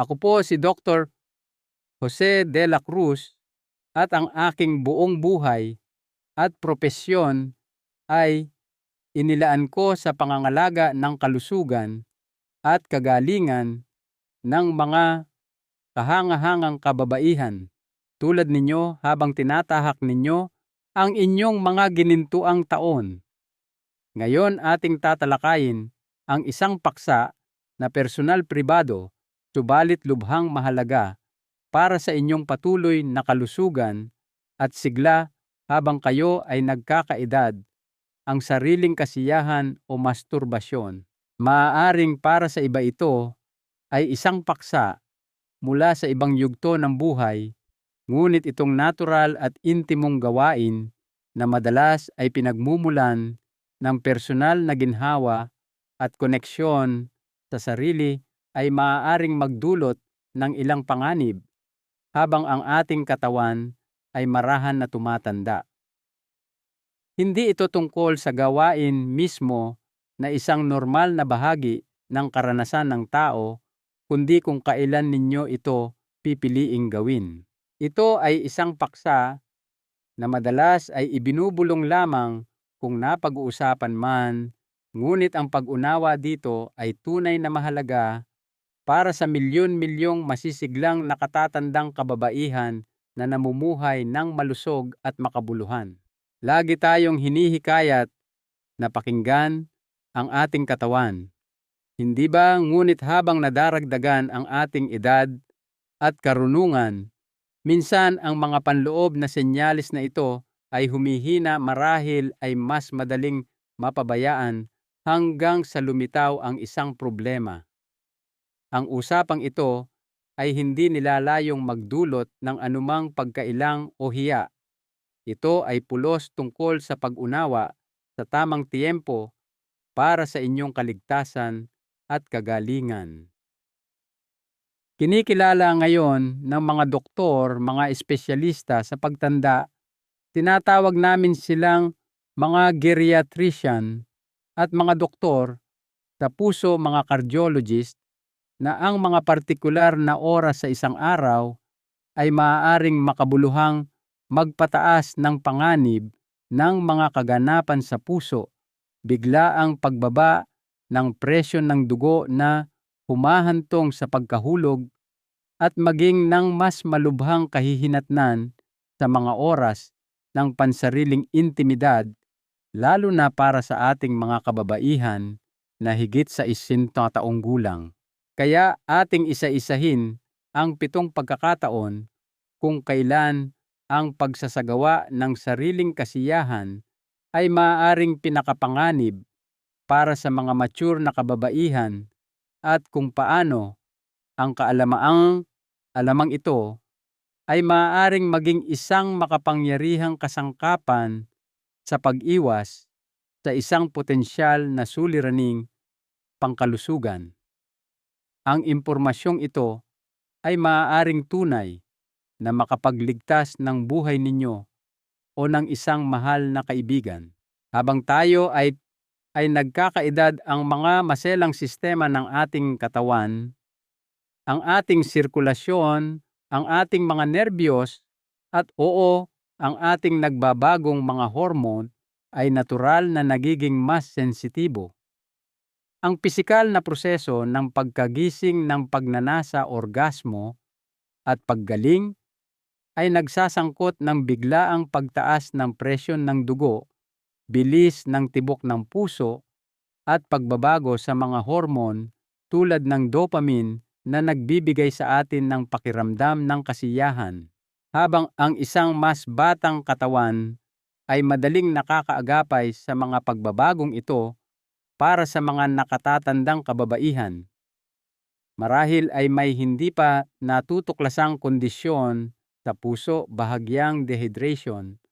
Ako po si Dr. Jose de la Cruz at ang aking buong buhay at propesyon ay inilaan ko sa pangangalaga ng kalusugan at kagalingan ng mga kahangahangang kababaihan tulad ninyo habang tinatahak ninyo ang inyong mga ginintuang taon. Ngayon ating tatalakayin ang isang paksa na personal pribado subalit lubhang mahalaga para sa inyong patuloy na kalusugan at sigla habang kayo ay nagkakaedad ang sariling kasiyahan o masturbasyon. Maaaring para sa iba ito ay isang paksa mula sa ibang yugto ng buhay, ngunit itong natural at intimong gawain na madalas ay pinagmumulan ng personal na ginhawa at koneksyon sa sarili ay maaaring magdulot ng ilang panganib habang ang ating katawan ay marahan na tumatanda. Hindi ito tungkol sa gawain mismo na isang normal na bahagi ng karanasan ng tao, kundi kung kailan ninyo ito pipiliing gawin. Ito ay isang paksa na madalas ay ibinubulong lamang kung napag-uusapan man, ngunit ang pag-unawa dito ay tunay na mahalaga para sa milyon-milyong masisiglang nakatatandang kababaihan na namumuhay ng malusog at makabuluhan. Lagi tayong hinihikayat na pakinggan ang ating katawan. Hindi ba ngunit habang nadaragdagan ang ating edad at karunungan, minsan ang mga panloob na senyalis na ito ay humihina marahil ay mas madaling mapabayaan hanggang sa lumitaw ang isang problema. Ang usapang ito ay hindi nilalayong magdulot ng anumang pagkailang o hiya. Ito ay pulos tungkol sa pag-unawa sa tamang tiempo para sa inyong kaligtasan at kagalingan. Kinikilala ngayon ng mga doktor, mga espesyalista sa pagtanda, tinatawag namin silang mga geriatrician at mga doktor sa puso, mga cardiologist na ang mga partikular na oras sa isang araw ay maaaring makabuluhang magpataas ng panganib ng mga kaganapan sa puso, bigla ang pagbaba ng presyon ng dugo na humahantong sa pagkahulog at maging ng mas malubhang kahihinatnan sa mga oras ng pansariling intimidad lalo na para sa ating mga kababaihan na higit sa isinta taong gulang. Kaya ating isa-isahin ang pitong pagkakataon kung kailan ang pagsasagawa ng sariling kasiyahan ay maaaring pinakapanganib para sa mga mature na kababaihan at kung paano ang kaalamaang alamang ito ay maaaring maging isang makapangyarihang kasangkapan sa pag-iwas sa isang potensyal na suliraning pangkalusugan. Ang impormasyong ito ay maaaring tunay na makapagligtas ng buhay ninyo o ng isang mahal na kaibigan. Habang tayo ay ay nagkakaedad ang mga maselang sistema ng ating katawan, ang ating sirkulasyon, ang ating mga nerbiyos, at oo, ang ating nagbabagong mga hormone ay natural na nagiging mas sensitibo. Ang pisikal na proseso ng pagkagising ng pagnanasa orgasmo at paggaling ay nagsasangkot ng biglaang pagtaas ng presyon ng dugo, bilis ng tibok ng puso, at pagbabago sa mga hormone tulad ng dopamine na nagbibigay sa atin ng pakiramdam ng kasiyahan, habang ang isang mas batang katawan ay madaling nakakaagapay sa mga pagbabagong ito para sa mga nakatatandang kababaihan. Marahil ay may hindi pa natutuklasang kondisyon sa puso bahagyang dehydration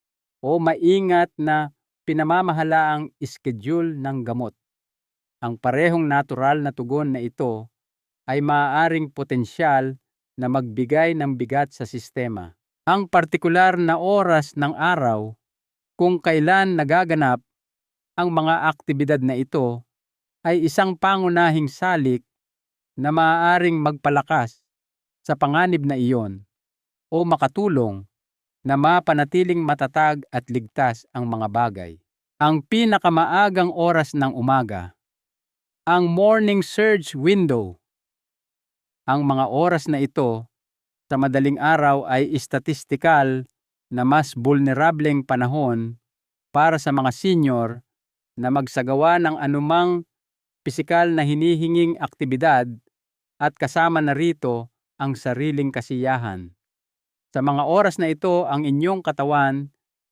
o maingat na pinamamahalaang schedule ng gamot. Ang parehong natural na tugon na ito ay maaaring potensyal na magbigay ng bigat sa sistema. Ang partikular na oras ng araw kung kailan nagaganap ang mga aktibidad na ito ay isang pangunahing salik na maaaring magpalakas sa panganib na iyon o makatulong na mapanatiling matatag at ligtas ang mga bagay. Ang pinakamaagang oras ng umaga, ang morning surge window. Ang mga oras na ito sa madaling araw ay statistikal na mas vulnerableng panahon para sa mga senior na magsagawa ng anumang pisikal na hinihinging aktibidad at kasama na rito ang sariling kasiyahan. Sa mga oras na ito, ang inyong katawan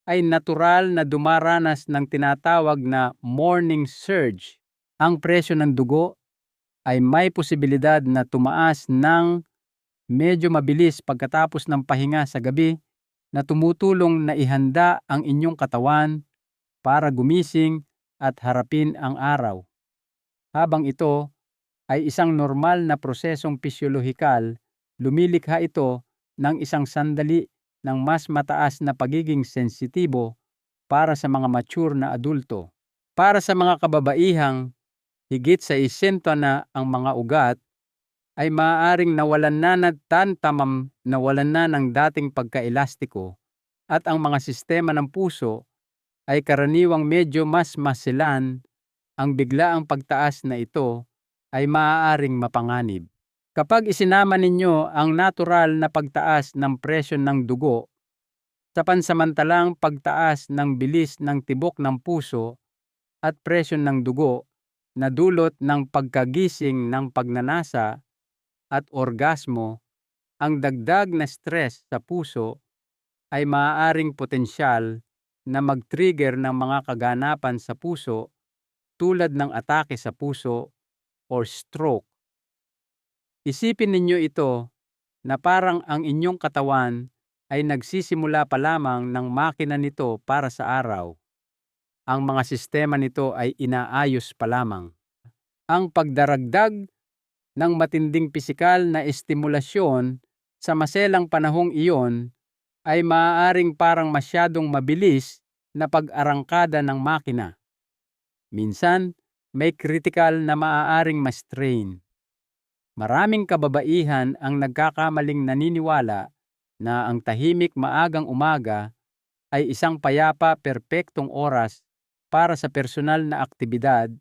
ay natural na dumaranas ng tinatawag na morning surge. Ang presyo ng dugo ay may posibilidad na tumaas ng medyo mabilis pagkatapos ng pahinga sa gabi na tumutulong na ihanda ang inyong katawan para gumising at harapin ang araw. Habang ito ay isang normal na prosesong pisyolohikal, lumilikha ito ng isang sandali ng mas mataas na pagiging sensitibo para sa mga mature na adulto. Para sa mga kababaihang higit sa isento na ang mga ugat ay maaaring nawalan na ng tantamam nawalan na ng dating pagkaelastiko at ang mga sistema ng puso ay karaniwang medyo mas masilan ang biglaang pagtaas na ito ay maaaring mapanganib. Kapag isinama ninyo ang natural na pagtaas ng presyon ng dugo sa pansamantalang pagtaas ng bilis ng tibok ng puso at presyon ng dugo na dulot ng pagkagising ng pagnanasa at orgasmo, ang dagdag na stress sa puso ay maaaring potensyal na mag-trigger ng mga kaganapan sa puso tulad ng atake sa puso or stroke. Isipin ninyo ito na parang ang inyong katawan ay nagsisimula pa lamang ng makina nito para sa araw. Ang mga sistema nito ay inaayos pa lamang. Ang pagdaragdag ng matinding pisikal na estimulasyon sa maselang panahong iyon ay maaaring parang masyadong mabilis na pag-arangkada ng makina. Minsan, may critical na maaaring ma-strain. Maraming kababaihan ang nagkakamaling naniniwala na ang tahimik maagang umaga ay isang payapa perpektong oras para sa personal na aktibidad,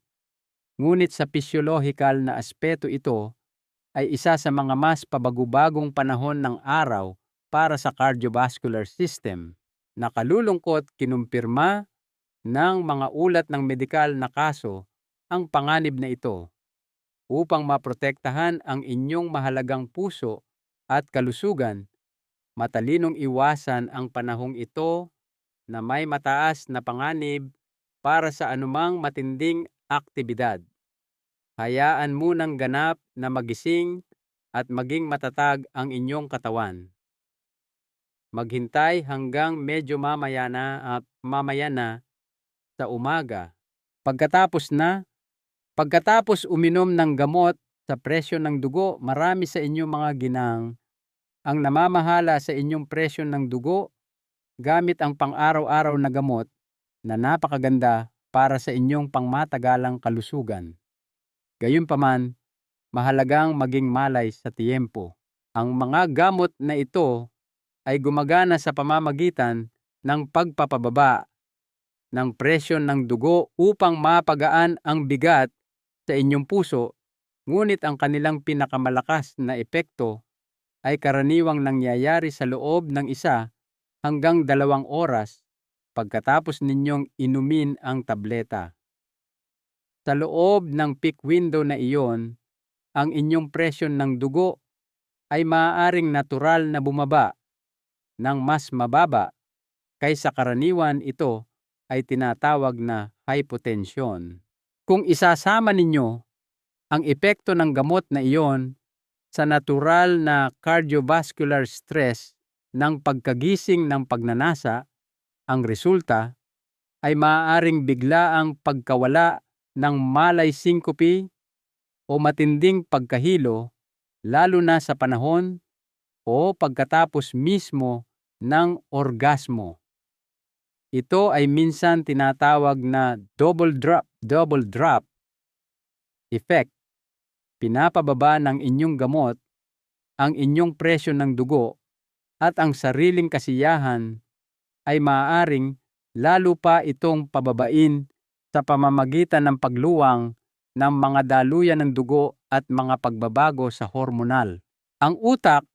ngunit sa pisyolohikal na aspeto ito ay isa sa mga mas pabagubagong panahon ng araw para sa cardiovascular system. Nakalulungkot kinumpirma ng mga ulat ng medikal na kaso ang panganib na ito upang maprotektahan ang inyong mahalagang puso at kalusugan. Matalinong iwasan ang panahong ito na may mataas na panganib para sa anumang matinding aktibidad. Hayaan munang ganap na magising at maging matatag ang inyong katawan. Maghintay hanggang medyo mamaya na at mamaya na sa umaga. Pagkatapos na, pagkatapos uminom ng gamot sa presyo ng dugo, marami sa inyong mga ginang ang namamahala sa inyong presyo ng dugo gamit ang pang-araw-araw na gamot na napakaganda para sa inyong pangmatagalang kalusugan. Gayunpaman, mahalagang maging malay sa tiyempo. Ang mga gamot na ito ay gumagana sa pamamagitan ng pagpapababa ng presyon ng dugo upang mapagaan ang bigat sa inyong puso, ngunit ang kanilang pinakamalakas na epekto ay karaniwang nangyayari sa loob ng isa hanggang dalawang oras pagkatapos ninyong inumin ang tableta. Sa loob ng peak window na iyon, ang inyong presyon ng dugo ay maaaring natural na bumaba ng mas mababa kaysa karaniwan ito ay tinatawag na hypotension. Kung isasama ninyo ang epekto ng gamot na iyon sa natural na cardiovascular stress ng pagkagising ng pagnanasa, ang resulta ay maaaring biglaang pagkawala ng malay syncope o matinding pagkahilo lalo na sa panahon o pagkatapos mismo ng orgasmo. Ito ay minsan tinatawag na double drop, double drop effect. Pinapababa ng inyong gamot ang inyong presyo ng dugo at ang sariling kasiyahan ay maaaring lalo pa itong pababain sa pamamagitan ng pagluwang ng mga daluyan ng dugo at mga pagbabago sa hormonal. Ang utak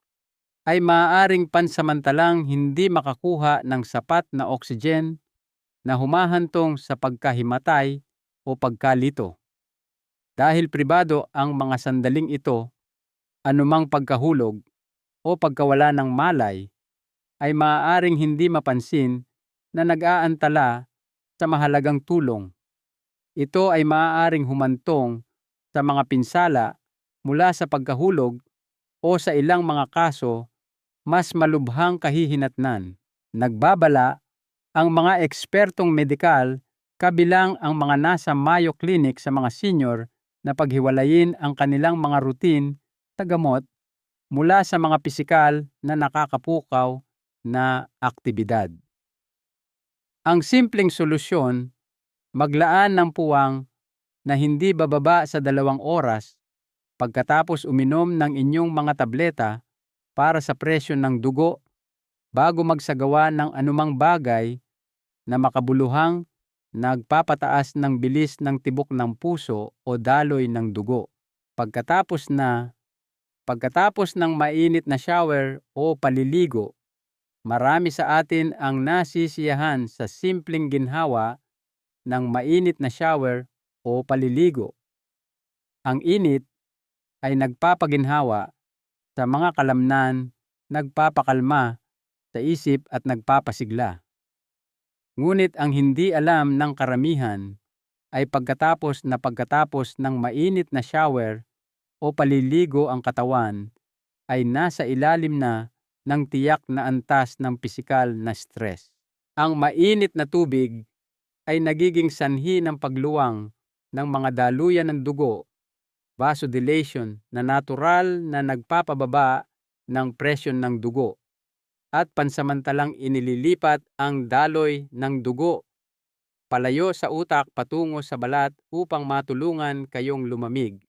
ay maaaring pansamantalang hindi makakuha ng sapat na oxygen na humahantong sa pagkahimatay o pagkalito. Dahil pribado ang mga sandaling ito, anumang pagkahulog o pagkawala ng malay ay maaaring hindi mapansin na nag-aantala sa mahalagang tulong. Ito ay maaaring humantong sa mga pinsala mula sa pagkahulog o sa ilang mga kaso mas malubhang kahihinatnan. Nagbabala ang mga ekspertong medikal kabilang ang mga nasa Mayo Clinic sa mga senior na paghiwalayin ang kanilang mga routine sa gamot mula sa mga pisikal na nakakapukaw na aktibidad. Ang simpleng solusyon, maglaan ng puwang na hindi bababa sa dalawang oras pagkatapos uminom ng inyong mga tableta para sa presyon ng dugo bago magsagawa ng anumang bagay na makabuluhang nagpapataas ng bilis ng tibok ng puso o daloy ng dugo. Pagkatapos na pagkatapos ng mainit na shower o paliligo, marami sa atin ang nasisiyahan sa simpleng ginhawa ng mainit na shower o paliligo. Ang init ay nagpapaginhawa sa mga kalamnan, nagpapakalma sa isip at nagpapasigla. Ngunit ang hindi alam ng karamihan ay pagkatapos na pagkatapos ng mainit na shower o paliligo ang katawan ay nasa ilalim na ng tiyak na antas ng pisikal na stress. Ang mainit na tubig ay nagiging sanhi ng pagluwang ng mga daluyan ng dugo vasodilation na natural na nagpapababa ng presyon ng dugo at pansamantalang inililipat ang daloy ng dugo palayo sa utak patungo sa balat upang matulungan kayong lumamig.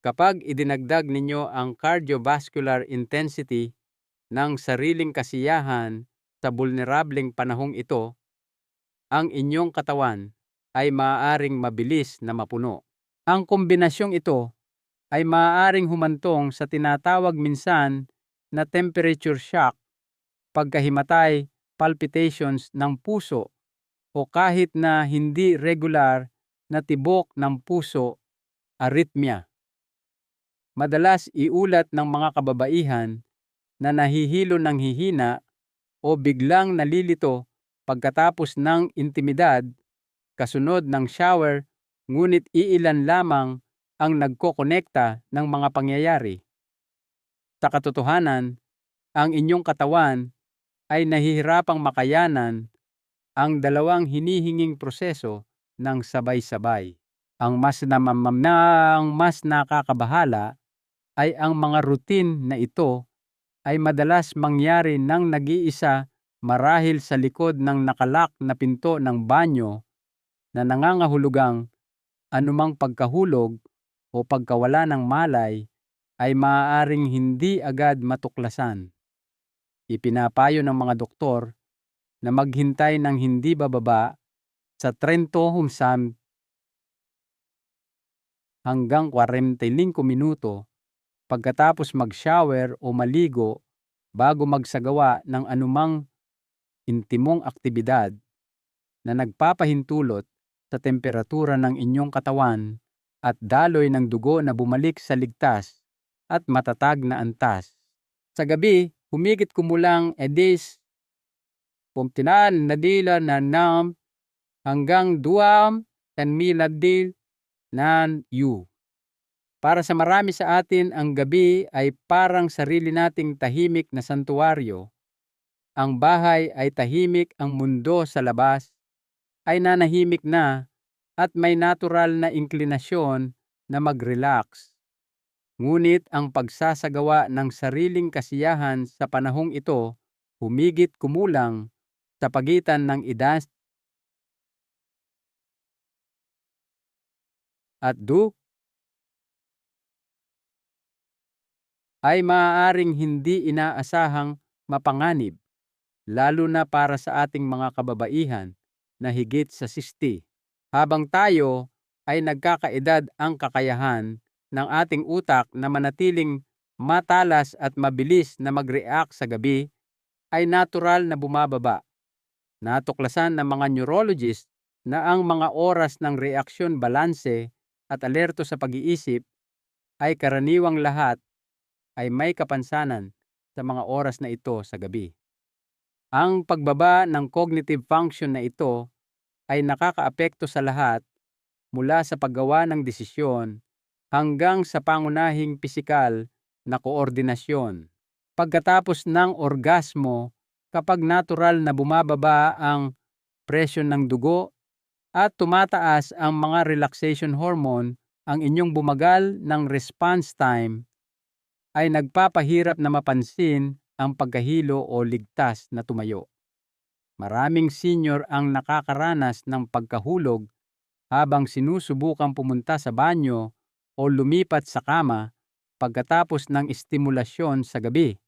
Kapag idinagdag ninyo ang cardiovascular intensity ng sariling kasiyahan sa vulnerableng panahong ito, ang inyong katawan ay maaaring mabilis na mapuno. Ang kombinasyong ito ay maaaring humantong sa tinatawag minsan na temperature shock, pagkahimatay, palpitations ng puso o kahit na hindi regular na tibok ng puso, arrhythmia. Madalas iulat ng mga kababaihan na nahihilo ng hihina o biglang nalilito pagkatapos ng intimidad kasunod ng shower ngunit iilan lamang ang nagkokonekta ng mga pangyayari. Sa katotohanan, ang inyong katawan ay nahihirapang makayanan ang dalawang hinihinging proseso ng sabay-sabay. Ang mas namamam na ang mas nakakabahala ay ang mga routine na ito ay madalas mangyari ng nag-iisa marahil sa likod ng nakalak na pinto ng banyo na nangangahulugang anumang pagkahulog o pagkawala ng malay ay maaaring hindi agad matuklasan. Ipinapayo ng mga doktor na maghintay ng hindi bababa sa 30 humsam hanggang 45 minuto pagkatapos mag-shower o maligo bago magsagawa ng anumang intimong aktibidad na nagpapahintulot sa temperatura ng inyong katawan at daloy ng dugo na bumalik sa ligtas at matatag na antas. Sa gabi, humigit kumulang edis pumtinan na dila na nam hanggang duam tan miladil nan yu. Para sa marami sa atin, ang gabi ay parang sarili nating tahimik na santuwaryo. Ang bahay ay tahimik, ang mundo sa labas ay nanahimik na at may natural na inklinasyon na mag-relax. Ngunit ang pagsasagawa ng sariling kasiyahan sa panahong ito humigit kumulang sa pagitan ng edad at du ay maaaring hindi inaasahang mapanganib, lalo na para sa ating mga kababaihan na higit sa 60. Habang tayo ay nagkakaedad ang kakayahan ng ating utak na manatiling matalas at mabilis na mag-react sa gabi ay natural na bumababa. Natuklasan ng mga neurologist na ang mga oras ng reaksyon balanse at alerto sa pag-iisip ay karaniwang lahat ay may kapansanan sa mga oras na ito sa gabi. Ang pagbaba ng cognitive function na ito ay nakakaapekto sa lahat mula sa paggawa ng desisyon hanggang sa pangunahing pisikal na koordinasyon. Pagkatapos ng orgasmo, kapag natural na bumababa ang presyon ng dugo at tumataas ang mga relaxation hormone, ang inyong bumagal ng response time ay nagpapahirap na mapansin ang pagkahilo o ligtas na tumayo. Maraming senior ang nakakaranas ng pagkahulog habang sinusubukang pumunta sa banyo o lumipat sa kama pagkatapos ng estimulasyon sa gabi,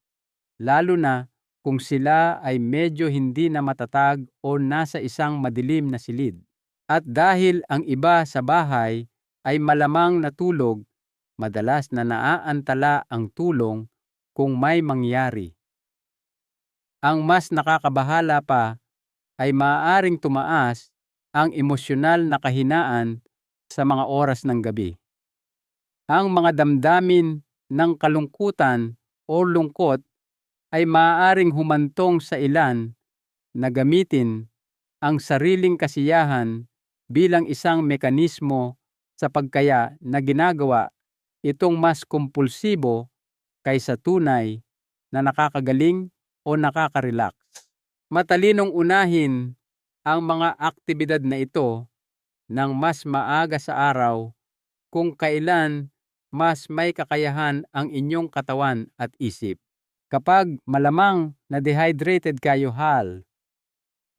lalo na kung sila ay medyo hindi na matatag o nasa isang madilim na silid. At dahil ang iba sa bahay ay malamang natulog, madalas na naaantala ang tulong kung may mangyari. Ang mas nakakabahala pa ay maaaring tumaas ang emosyonal na kahinaan sa mga oras ng gabi. Ang mga damdamin ng kalungkutan o lungkot ay maaaring humantong sa ilan na gamitin ang sariling kasiyahan bilang isang mekanismo sa pagkaya na ginagawa itong mas kumpulsibo kaysa tunay na nakakagaling o nakaka-relax. Matalinong unahin ang mga aktibidad na ito ng mas maaga sa araw kung kailan mas may kakayahan ang inyong katawan at isip. Kapag malamang na dehydrated kayo hal,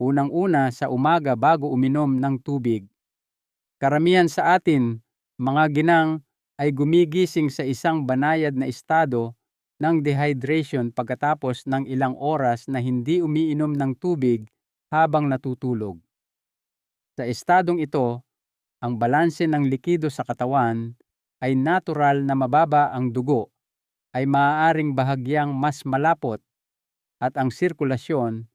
unang-una sa umaga bago uminom ng tubig. Karamihan sa atin, mga ginang, ay gumigising sa isang banayad na estado ng dehydration pagkatapos ng ilang oras na hindi umiinom ng tubig habang natutulog. Sa estadong ito, ang balanse ng likido sa katawan ay natural na mababa ang dugo ay maaaring bahagyang mas malapot at ang sirkulasyon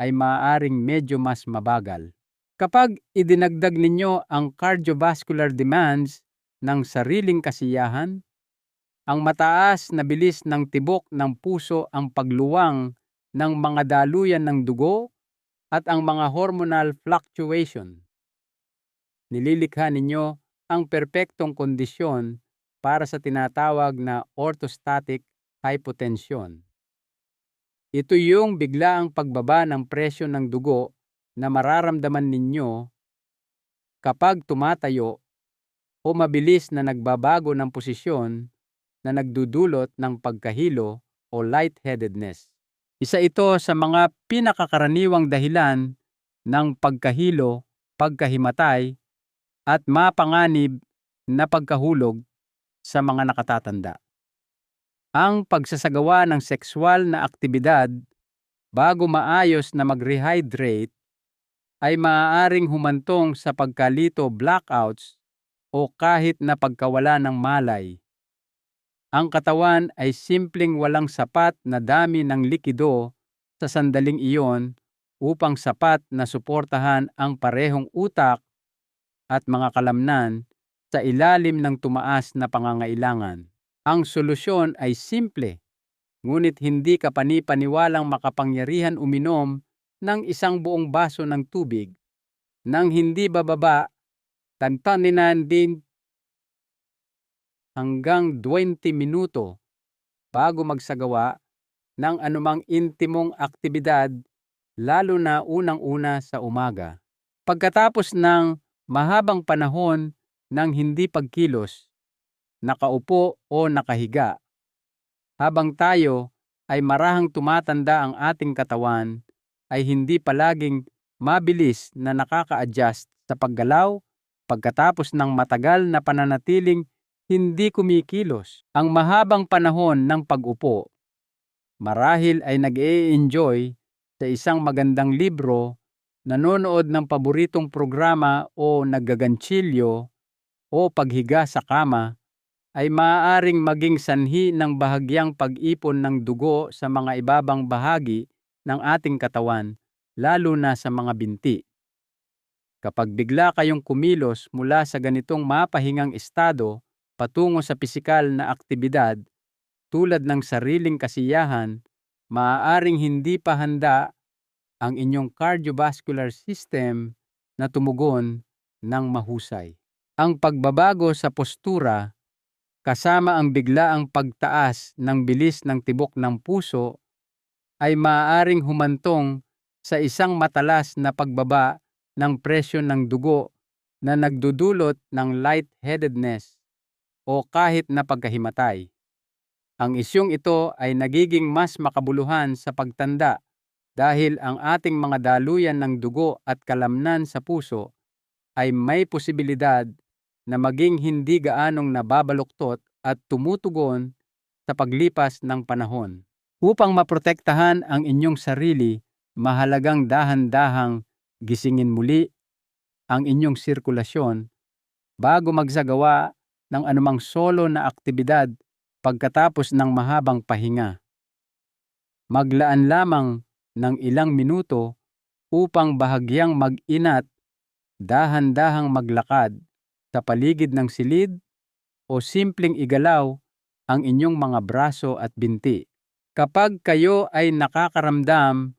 ay maaaring medyo mas mabagal. Kapag idinagdag ninyo ang cardiovascular demands ng sariling kasiyahan, ang mataas na bilis ng tibok ng puso ang pagluwang ng mga daluyan ng dugo at ang mga hormonal fluctuation. Nililikha ninyo ang perpektong kondisyon para sa tinatawag na orthostatic hypotension. Ito yung biglaang pagbaba ng presyo ng dugo na mararamdaman ninyo kapag tumatayo o mabilis na nagbabago ng posisyon na nagdudulot ng pagkahilo o lightheadedness. Isa ito sa mga pinakakaraniwang dahilan ng pagkahilo, pagkahimatay, at mapanganib na pagkahulog sa mga nakatatanda. Ang pagsasagawa ng sexual na aktibidad bago maayos na mag-rehydrate ay maaaring humantong sa pagkalito blackouts o kahit na pagkawala ng malay. Ang katawan ay simpleng walang sapat na dami ng likido sa sandaling iyon upang sapat na suportahan ang parehong utak at mga kalamnan sa ilalim ng tumaas na pangangailangan. Ang solusyon ay simple, ngunit hindi ka panipaniwalang makapangyarihan uminom ng isang buong baso ng tubig nang hindi bababa tantaninan din hanggang 20 minuto bago magsagawa ng anumang intimong aktibidad lalo na unang-una sa umaga. Pagkatapos ng mahabang panahon ng hindi pagkilos, nakaupo o nakahiga. Habang tayo ay marahang tumatanda ang ating katawan, ay hindi palaging mabilis na nakaka-adjust sa paggalaw pagkatapos ng matagal na pananatiling hindi kumikilos. Ang mahabang panahon ng pag-upo, marahil ay nag enjoy sa isang magandang libro, nanonood ng paboritong programa o naggaganchilyo o paghiga sa kama, ay maaaring maging sanhi ng bahagyang pag-ipon ng dugo sa mga ibabang bahagi ng ating katawan, lalo na sa mga binti. Kapag bigla kayong kumilos mula sa ganitong mapahingang estado patungo sa pisikal na aktibidad tulad ng sariling kasiyahan, maaaring hindi pa handa ang inyong cardiovascular system na tumugon ng mahusay. Ang pagbabago sa postura kasama ang biglaang pagtaas ng bilis ng tibok ng puso ay maaaring humantong sa isang matalas na pagbaba ng presyon ng dugo na nagdudulot ng lightheadedness o kahit na pagkahimatay. Ang isyong ito ay nagiging mas makabuluhan sa pagtanda dahil ang ating mga daluyan ng dugo at kalamnan sa puso ay may posibilidad na maging hindi gaanong nababaluktot at tumutugon sa paglipas ng panahon. Upang maprotektahan ang inyong sarili, mahalagang dahan-dahang gisingin muli ang inyong sirkulasyon bago magsagawa ng anumang solo na aktibidad pagkatapos ng mahabang pahinga. Maglaan lamang ng ilang minuto upang bahagyang mag-inat, dahan-dahang maglakad sa paligid ng silid o simpleng igalaw ang inyong mga braso at binti. Kapag kayo ay nakakaramdam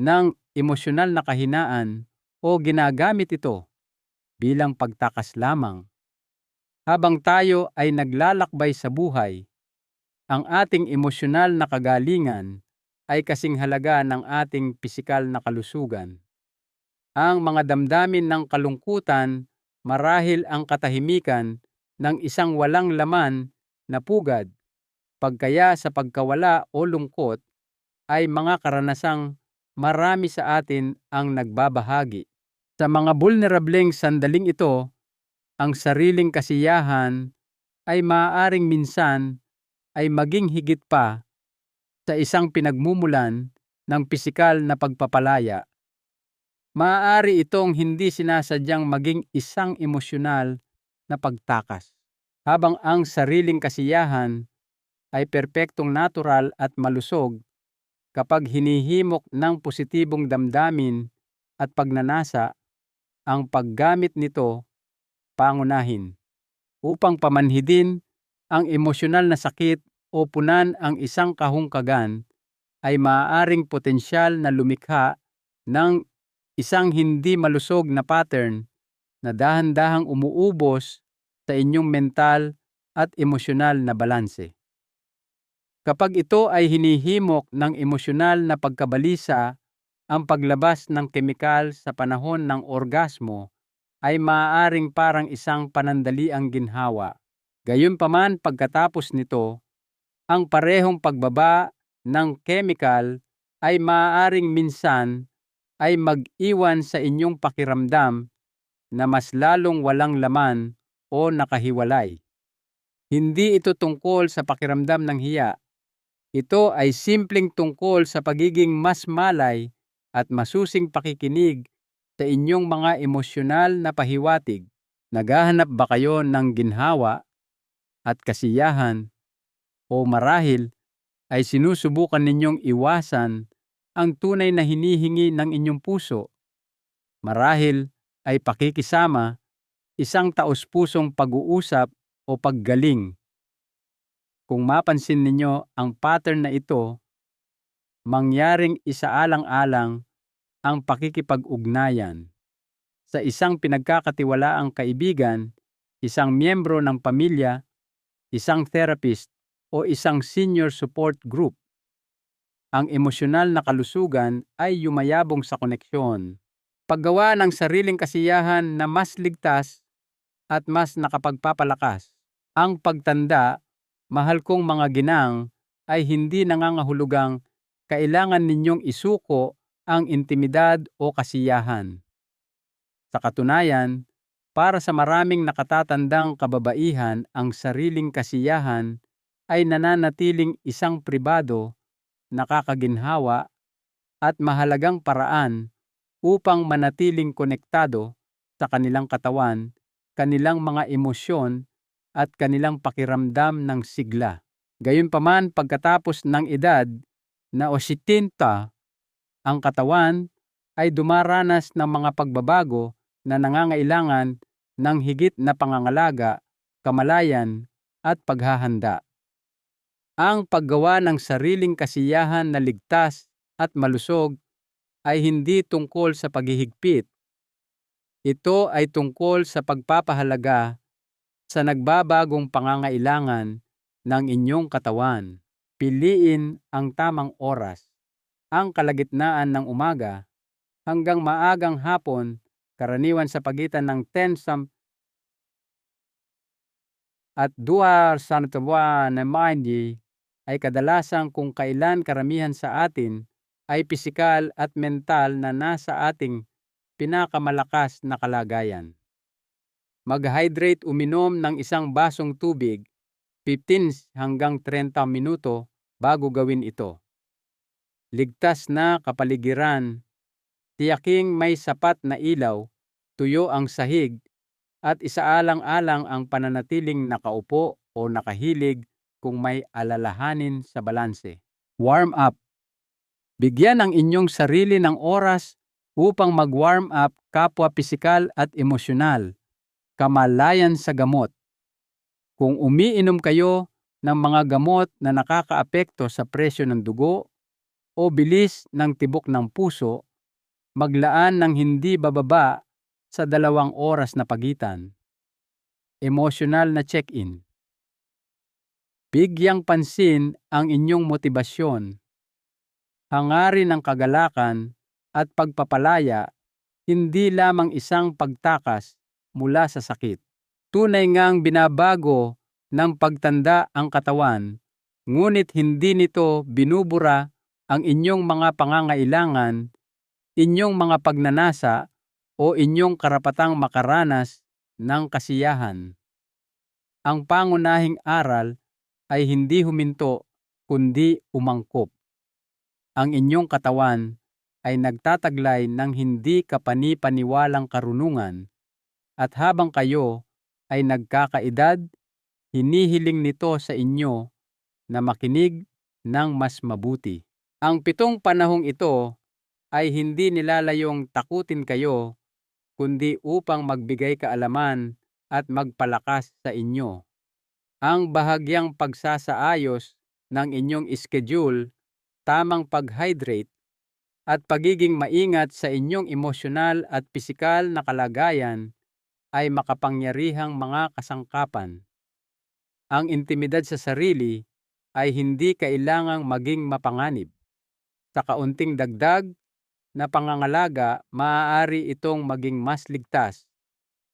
ng emosyonal na kahinaan o ginagamit ito bilang pagtakas lamang. Habang tayo ay naglalakbay sa buhay, ang ating emosyonal na kagalingan ay kasing halaga ng ating pisikal na kalusugan. Ang mga damdamin ng kalungkutan marahil ang katahimikan ng isang walang laman na pugad, pagkaya sa pagkawala o lungkot ay mga karanasang marami sa atin ang nagbabahagi. Sa mga vulnerableng sandaling ito, ang sariling kasiyahan ay maaaring minsan ay maging higit pa sa isang pinagmumulan ng pisikal na pagpapalaya. Maaari itong hindi sinasadyang maging isang emosyonal na pagtakas, habang ang sariling kasiyahan ay perpektong natural at malusog kapag hinihimok ng positibong damdamin at pagnanasa ang paggamit nito pangunahin upang pamanhidin ang emosyonal na sakit o punan ang isang kahungkagan ay maaaring potensyal na lumikha ng isang hindi malusog na pattern na dahan-dahang umuubos sa inyong mental at emosyonal na balanse. Kapag ito ay hinihimok ng emosyonal na pagkabalisa, ang paglabas ng kemikal sa panahon ng orgasmo ay maaaring parang isang panandaliang ginhawa. Gayunpaman pagkatapos nito, ang parehong pagbaba ng chemical ay maaaring minsan ay mag-iwan sa inyong pakiramdam na mas lalong walang laman o nakahiwalay. Hindi ito tungkol sa pakiramdam ng hiya, ito ay simpleng tungkol sa pagiging mas malay at masusing pakikinig sa inyong mga emosyonal na pahiwatig. Naghahanap ba kayo ng ginhawa at kasiyahan o marahil ay sinusubukan ninyong iwasan ang tunay na hinihingi ng inyong puso? Marahil ay pakikisama, isang taos-pusong pag-uusap o paggaling kung mapansin ninyo ang pattern na ito, mangyaring isaalang-alang ang pakikipag-ugnayan sa isang pinagkakatiwalaang kaibigan, isang miyembro ng pamilya, isang therapist o isang senior support group. Ang emosyonal na kalusugan ay yumayabong sa koneksyon. Paggawa ng sariling kasiyahan na mas ligtas at mas nakapagpapalakas. Ang pagtanda mahal kong mga ginang, ay hindi nangangahulugang kailangan ninyong isuko ang intimidad o kasiyahan. Sa katunayan, Para sa maraming nakatatandang kababaihan, ang sariling kasiyahan ay nananatiling isang pribado, nakakaginhawa at mahalagang paraan upang manatiling konektado sa kanilang katawan, kanilang mga emosyon at kanilang pakiramdam ng sigla. Gayunpaman pagkatapos ng edad na o 70, ang katawan ay dumaranas ng mga pagbabago na nangangailangan ng higit na pangangalaga, kamalayan at paghahanda. Ang paggawa ng sariling kasiyahan na ligtas at malusog ay hindi tungkol sa paghihigpit. Ito ay tungkol sa pagpapahalaga sa nagbabagong pangangailangan ng inyong katawan. Piliin ang tamang oras, ang kalagitnaan ng umaga hanggang maagang hapon, karaniwan sa pagitan ng 10 sam at 2 sa natuwa na mandi ay kadalasang kung kailan karamihan sa atin ay pisikal at mental na nasa ating pinakamalakas na kalagayan. Mag-hydrate uminom ng isang basong tubig 15 hanggang 30 minuto bago gawin ito. Ligtas na kapaligiran, tiyaking may sapat na ilaw, tuyo ang sahig, at isaalang-alang ang pananatiling nakaupo o nakahilig kung may alalahanin sa balanse. Warm up. Bigyan ang inyong sarili ng oras upang mag-warm up kapwa pisikal at emosyonal, kamalayan sa gamot. Kung umiinom kayo ng mga gamot na nakakaapekto sa presyo ng dugo o bilis ng tibok ng puso, maglaan ng hindi bababa sa dalawang oras na pagitan. Emotional na check-in. Bigyang pansin ang inyong motibasyon. Hangarin ng kagalakan at pagpapalaya, hindi lamang isang pagtakas mula sa sakit. Tunay ngang binabago ng pagtanda ang katawan, ngunit hindi nito binubura ang inyong mga pangangailangan, inyong mga pagnanasa o inyong karapatang makaranas ng kasiyahan. Ang pangunahing aral ay hindi huminto kundi umangkop. Ang inyong katawan ay nagtataglay ng hindi kapani-paniwalang karunungan at habang kayo ay nagkakaedad, hinihiling nito sa inyo na makinig ng mas mabuti. Ang pitong panahong ito ay hindi nilalayong takutin kayo kundi upang magbigay kaalaman at magpalakas sa inyo. Ang bahagyang pagsasaayos ng inyong schedule, tamang pag-hydrate, at pagiging maingat sa inyong emosyonal at pisikal na kalagayan ay makapangyarihang mga kasangkapan. Ang intimidad sa sarili ay hindi kailangang maging mapanganib. Sa kaunting dagdag na pangangalaga, maaari itong maging mas ligtas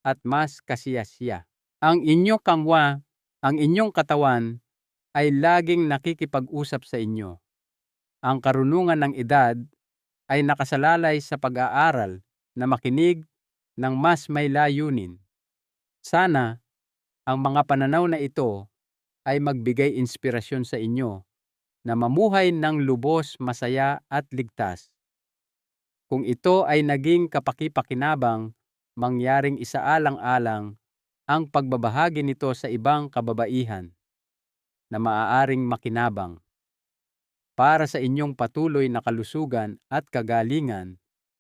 at mas kasiyasiya. Ang inyong kamwa, ang inyong katawan ay laging nakikipag-usap sa inyo. Ang karunungan ng edad ay nakasalalay sa pag-aaral na makinig ng mas may layunin. Sana ang mga pananaw na ito ay magbigay inspirasyon sa inyo na mamuhay ng lubos, masaya at ligtas. Kung ito ay naging kapakipakinabang, mangyaring isaalang-alang ang pagbabahagi nito sa ibang kababaihan na maaaring makinabang para sa inyong patuloy na kalusugan at kagalingan